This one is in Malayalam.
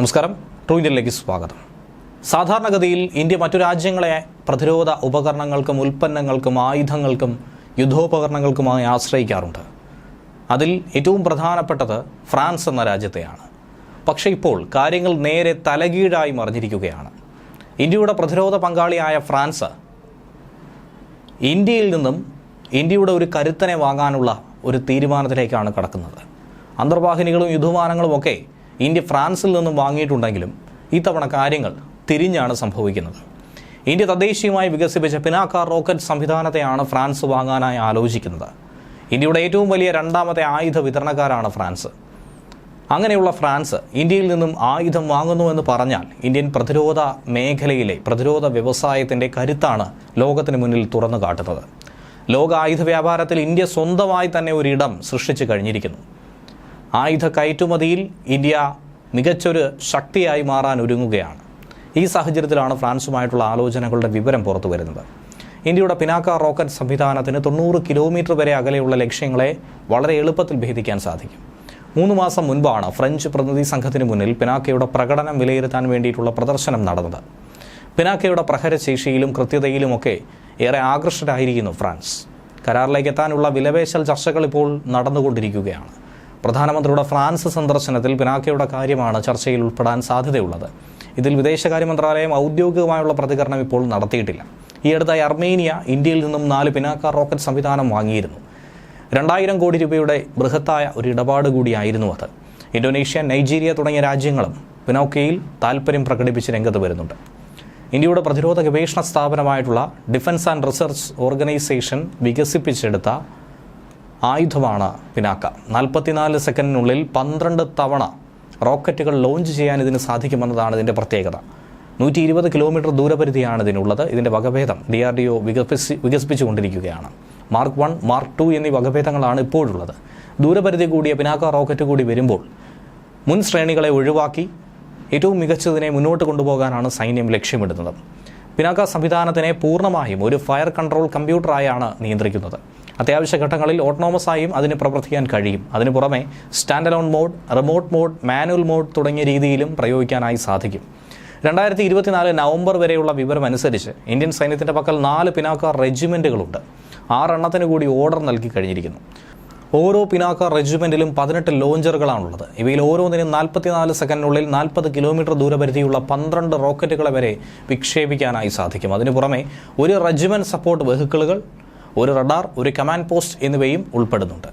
നമസ്കാരം. ട്രൂ ഇന്ത്യയിലേക്ക് സ്വാഗതം. സാധാരണഗതിയിൽ ഇന്ത്യ മറ്റു രാജ്യങ്ങളെ പ്രതിരോധ ഉപകരണങ്ങൾക്കും ഉൽപ്പന്നങ്ങൾക്കും ആയുധങ്ങൾക്കും യുദ്ധോപകരണങ്ങൾക്കുമായി ആശ്രയിക്കാറുണ്ട്. അതിൽ ഏറ്റവും പ്രധാനപ്പെട്ടത് ഫ്രാൻസ് എന്ന രാജ്യത്തെയാണ്. പക്ഷേ ഇപ്പോൾ കാര്യങ്ങൾ നേരെ തലകീഴായി മറിഞ്ഞിരിക്കുകയാണ്. ഇന്ത്യയുടെ പ്രതിരോധ പങ്കാളിയായ ഫ്രാൻസ് ഇന്ത്യയിൽ നിന്നും ഇന്ത്യയുടെ ഒരു കരുത്തനെ വാങ്ങാനുള്ള ഒരു തീരുമാനത്തിലേക്കാണ് കടക്കുന്നത്. അന്തർവാഹിനികളും യുദ്ധവാനങ്ങളും ഒക്കെ ഇന്ത്യ ഫ്രാൻസിൽ നിന്നും വാങ്ങിയിട്ടുണ്ടെങ്കിലും ഇത്തവണ കാര്യങ്ങൾ തിരിഞ്ഞാണ് സംഭവിക്കുന്നത്. ഇന്ത്യ തദ്ദേശീയമായി വികസിപ്പിച്ച പിനാക്ക റോക്കറ്റ് സംവിധാനത്തെയാണ് ഫ്രാൻസ് വാങ്ങാനായി ആലോചിക്കുന്നത്. ഇന്ത്യയുടെ ഏറ്റവും വലിയ രണ്ടാമത്തെ ആയുധ വിതരണക്കാരാണ് ഫ്രാൻസ്. അങ്ങനെയുള്ള ഫ്രാൻസ് ഇന്ത്യയിൽ നിന്നും ആയുധം വാങ്ങുന്നുവെന്ന് പറഞ്ഞാൽ ഇന്ത്യൻ പ്രതിരോധ മേഖലയിലെ പ്രതിരോധ വ്യവസായത്തിന്റെ കരുത്താണ് ലോകത്തിന് മുന്നിൽ തുറന്നു കാട്ടുന്നത്. ലോക ആയുധ വ്യാപാരത്തിൽ ഇന്ത്യ സ്വന്തമായി തന്നെ ഒരിടം സൃഷ്ടിച്ചു കഴിഞ്ഞിരിക്കുന്നു. ആയുധ കയറ്റുമതിയിൽ ഇന്ത്യ മികച്ചൊരു ശക്തിയായി മാറാൻ ഒരുങ്ങുകയാണ്. ഈ സാഹചര്യത്തിലാണ് ഫ്രാൻസുമായിട്ടുള്ള ആലോചനകളുടെ വിവരം പുറത്തു വരുന്നത്. ഇന്ത്യയുടെ പിനാക്ക റോക്കറ്റ് സംവിധാനത്തിന് തൊണ്ണൂറ് കിലോമീറ്റർ വരെ അകലെയുള്ള ലക്ഷ്യങ്ങളെ വളരെ എളുപ്പത്തിൽ ഭേദിക്കാൻ സാധിക്കും. മൂന്ന് മാസം മുൻപാണ് ഫ്രഞ്ച് പ്രതിനിധി സംഘത്തിന് മുന്നിൽ പിനാക്കയുടെ പ്രകടനം വിലയിരുത്താൻ വേണ്ടിയിട്ടുള്ള പ്രദർശനം നടന്നത്. പിനാക്കയുടെ പ്രഹരശേഷിയിലും കൃത്യതയിലുമൊക്കെ ഏറെ ആകർഷകരായിരിക്കുന്നു ഫ്രാൻസ്. കരാറിലേക്ക് എത്താനുള്ള വിലപേശൽ ചർച്ചകൾ ഇപ്പോൾ നടന്നുകൊണ്ടിരിക്കുകയാണ്. പ്രധാനമന്ത്രിയുടെ ഫ്രാൻസ് സന്ദർശനത്തിൽ പിനാക്കയുടെ കാര്യമാണ് ചർച്ചയിൽ ഉൾപ്പെടാൻ സാധ്യതയുള്ളത്. ഇതിൽ വിദേശകാര്യ മന്ത്രാലയം ഔദ്യോഗികമായുള്ള പ്രതികരണം ഇപ്പോൾ നടത്തിയിട്ടില്ല. ഈ അടുത്തായി അർമേനിയ ഇന്ത്യയിൽ നിന്നും നാല് പിനാക്ക റോക്കറ്റ് സംവിധാനം വാങ്ങിയിരുന്നു. രണ്ടായിരം കോടി രൂപയുടെ ബൃഹത്തായ ഒരു ഇടപാട് കൂടിയായിരുന്നു അത്. ഇന്തോനേഷ്യ നൈജീരിയ തുടങ്ങിയ രാജ്യങ്ങളും പിനോക്കയിൽ താൽപ്പര്യം പ്രകടിപ്പിച്ച് രംഗത്ത് വരുന്നുണ്ട്. ഇന്ത്യയുടെ പ്രതിരോധ ഗവേഷണ സ്ഥാപനമായിട്ടുള്ള ഡിഫൻസ് ആൻഡ് റിസർച്ച് ഓർഗനൈസേഷൻ വികസിപ്പിച്ചെടുത്ത ആയുധമാണ് പിനാക്ക. നാൽപ്പത്തിനാല് സെക്കൻഡിനുള്ളിൽ പന്ത്രണ്ട് തവണ റോക്കറ്റുകൾ ലോഞ്ച് ചെയ്യാൻ ഇതിന് സാധിക്കുമെന്നതാണ് ഇതിന്റെ പ്രത്യേകത. നൂറ്റി ഇരുപത് കിലോമീറ്റർ ദൂരപരിധിയാണ് ഇതിനുള്ളത്. ഇതിന്റെ വകഭേദം ഡി ആർ ഡി ഒ വികസിപ്പിച്ച് വികസിപ്പിച്ചുകൊണ്ടിരിക്കുകയാണ്. മാർക്ക് വൺ മാർക്ക് ടു എന്നീ വകഭേദങ്ങളാണ് ഇപ്പോഴുള്ളത്. ദൂരപരിധി കൂടിയ പിനാക്ക റോക്കറ്റ് കൂടി വരുമ്പോൾ മുൻ ശ്രേണികളെ ഒഴിവാക്കി ഏറ്റവും മികച്ചതിനെ മുന്നോട്ട് കൊണ്ടുപോകാനാണ് സൈന്യം ലക്ഷ്യമിടുന്നത്. പിനാക്ക സംവിധാനത്തിനെ പൂർണമായും ഒരു ഫയർ കൺട്രോൾ കമ്പ്യൂട്ടറായാണ് നിയന്ത്രിക്കുന്നത്. അത്യാവശ്യ ഘട്ടങ്ങളിൽ ഓട്ടോണോമസ് ആയും അതിന് പ്രവർത്തിക്കാൻ കഴിയും. അതിനു പുറമെ standalone mode remote mode manual mode തുടങ്ങിയ രീതിയിലും പ്രയോഗിക്കാനായി സാധിക്കും. രണ്ടായിരത്തി ഇരുപത്തിനാല് നവംബർ വരെയുള്ള വിവരം അനുസരിച്ച് ഇന്ത്യൻ സൈന്യത്തിന്റെ പക്കൽ നാല് പിനാക്ക റെജിമെന്റുകളുണ്ട് ആറെണ്ണത്തിന് കൂടി ഓർഡർ നൽകി കഴിഞ്ഞിരിക്കുന്നു. ഓരോ പിനാക്ക റെജിമെന്റിലും പതിനെട്ട് ലോഞ്ചറുകളാണുള്ളത്. ഇവയിൽ ഓരോന്നിനും നാൽപ്പത്തിനാല് സെക്കൻഡിനുള്ളിൽ നാൽപ്പത് കിലോമീറ്റർ ദൂരപരിധിയുള്ള പന്ത്രണ്ട് റോക്കറ്റുകളെ വരെ വിക്ഷേപിക്കാനായി സാധിക്കും. അതിനു പുറമെ ഒരു റെജിമെന്റ് സപ്പോർട്ട് വെഹിക്കിളുകൾ ഒരു റഡാർ ഒരു കമാൻഡ് പോസ്റ്റ് എന്നിവയും ഉൾപ്പെടുന്നുണ്ട്.